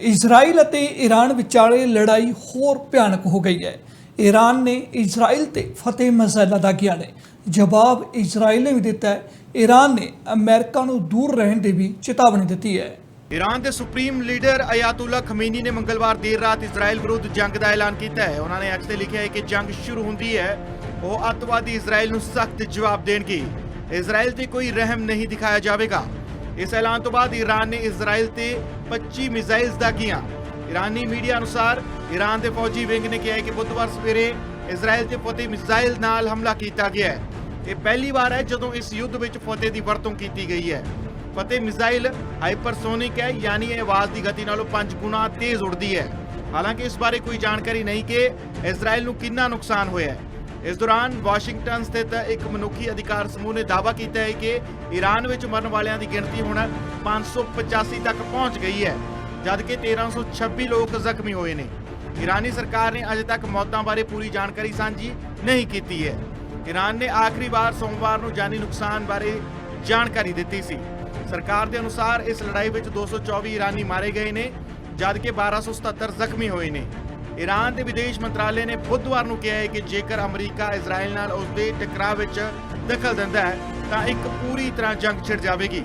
Israel ਅਤੇ Iran ਵਿਚਾਲੇ ਲੜਾਈ ਹੋਰ ਭਿਆਨਕ ਹੋ ਗਈ ਹੈ। ਈਰਾਨ ਨੇ ਇਜ਼ਰਾਈਲ ਤੇ ਫਤਿਹ ਮਜ਼ਾਇਲਾਂ ਦਾ ਗਿਆ ਨੇ। ਜਵਾਬ ਇਜ਼ਰਾਈਲ ਨੇ ਵੀ ਦਿੱਤਾ ਹੈ। ਈਰਾਨ ਨੇ ਅਮਰੀਕਾ ਨੂੰ ਦੂਰ ਰਹਿਣ ਦੀ ਵੀ ਚੇਤਾਵਨੀ ਦਿੱਤੀ ਹੈ। ਈਰਾਨ ਦੇ ਸੁਪਰੀਮ ਲੀਡਰ ਅਯਾਤੁੱਲਾ ਖਮੀਨੀ ਨੇ ਮੰਗਲਵਾਰ ਦੇਰ ਰਾਤ ਇਜ਼ਰਾਈਲ ਵਿਰੁੱਧ ਜੰਗ ਦਾ ਐਲਾਨ ਕੀਤਾ ਹੈ। ਉਹਨਾਂ ਨੇ ਐਕਸ ਤੇ ਲਿਖਿਆ ਹੈ ਕਿ ਜੰਗ ਸ਼ੁਰੂ ਹੁੰਦੀ ਹੈ। ਉਹ ਅੱਤਵਾਦੀ ਇਜ਼ਰਾਈਲ ਨੂੰ ਸਖਤ ਜਵਾਬ ਦੇਣਗੇ। ਇਜ਼ਰਾਈਲ ਤੇ ਕੋਈ ਰਹਿਮ ਨਹੀਂ ਦਿਖਾਇਆ ਜਾਵੇਗਾ। ਇਸ ਐਲਾਨ ਤੋਂ ਬਾਅਦ ਈਰਾਨ ਨੇ ਇਜ਼ਰਾਈਲ ਤੇ 25 ਮਿਜ਼ਾਈਲਸ ਦਾਗੀਆਂ। ਈਰਾਨੀ ਮੀਡੀਆ ਅਨੁਸਾਰ ਈਰਾਨ ਦੇ ਫੌਜੀ ਵਿੰਗ ਨੇ ਕਿਹਾ ਕਿ ਬੁੱਧਵਾਰ ਸਵੇਰੇ ਇਜ਼ਰਾਈਲ ਤੇ ਫਤਿਹ ਮਿਜ਼ਾਈਲ ਨਾਲ ਹਮਲਾ ਕੀਤਾ ਗਿਆ ਹੈ। ਇਹ ਪਹਿਲੀ ਵਾਰ ਹੈ ਜਦੋਂ ਇਸ ਯੁੱਧ ਵਿੱਚ ਫਤਿਹ ਦੀ ਵਰਤੋਂ ਕੀਤੀ ਗਈ ਹੈ। ਫਤਿਹ ਮਿਜ਼ਾਈਲ ਹਾਈਪਰਸੋਨਿਕ ਹੈ, ਯਾਨੀ ਇਹ ਆਵਾਜ਼ ਦੀ ਗਤੀ ਨਾਲੋਂ 5 ਗੁਣਾ ਤੇਜ਼ ਉੱਡਦੀ ਹੈ। ਹਾਲਾਂਕਿ ਇਸ ਬਾਰੇ ਕੋਈ ਜਾਣਕਾਰੀ ਨਹੀਂ ਕਿ ਇਜ਼ਰਾਈਲ ਨੂੰ ਕਿੰਨਾ ਨੁਕਸਾਨ ਹੋਇਆ ਹੈ। ਇਸ ਦੌਰਾਨ ਵਾਸ਼ਿੰਗਟਨ ਸਥਿਤ ਇੱਕ ਮਨੁੱਖੀ ਅਧਿਕਾਰ ਸਮੂਹ ਨੇ ਦਾਅਵਾ ਕੀਤਾ ਹੈ ਕਿ ਈਰਾਨ ਵਿੱਚ ਮਰਨ ਵਾਲਿਆਂ ਦੀ ਗਿਣਤੀ ਹੁਣ 585 ਤੱਕ ਪਹੁੰਚ ਗਈ ਹੈ, ਜਦਕਿ 1326 ਲੋਕ ਜ਼ਖਮੀ ਹੋਏ ਨੇ। ਈਰਾਨੀ ਸਰਕਾਰ ਨੇ ਅਜੇ ਤੱਕ ਮੌਤਾਂ ਬਾਰੇ ਪੂਰੀ ਜਾਣਕਾਰੀ ਸਾਂਝੀ ਨਹੀਂ ਕੀਤੀ ਹੈ। ਈਰਾਨ ਨੇ ਆਖਰੀ ਵਾਰ ਸੋਮਵਾਰ ਨੂੰ ਜਾਨੀ ਨੁਕਸਾਨ ਬਾਰੇ ਜਾਣਕਾਰੀ ਦਿੱਤੀ ਸੀ। ਸਰਕਾਰ ਦੇ ਅਨੁਸਾਰ ਇਸ ਲੜਾਈ ਵਿੱਚ 224 ਈਰਾਨੀ ਮਾਰੇ ਗਏ ਨੇ, ਜਦਕਿ 1277 ਜ਼ਖਮੀ ਹੋਏ ਨੇ। ਈਰਾਨ ਦੇ ਵਿਦੇਸ਼ ਮੰਤਰਾਲੇ ਨੇ ਬੁੱਧਵਾਰ ਨੂੰ ਕਿਹਾ ਹੈ ਕਿ ਜੇਕਰ ਅਮਰੀਕਾ ਇਜ਼ਰਾਈਲ ਨਾਲ ਉਸ ਦੇ ਟਕਰਾਅ ਵਿੱਚ ਦਖਲ ਦਿੰਦਾ ਹੈ, ਤਾਂ ਇੱਕ ਪੂਰੀ ਤਰ੍ਹਾਂ ਜੰਗ ਛਿੜ ਜਾਵੇਗੀ।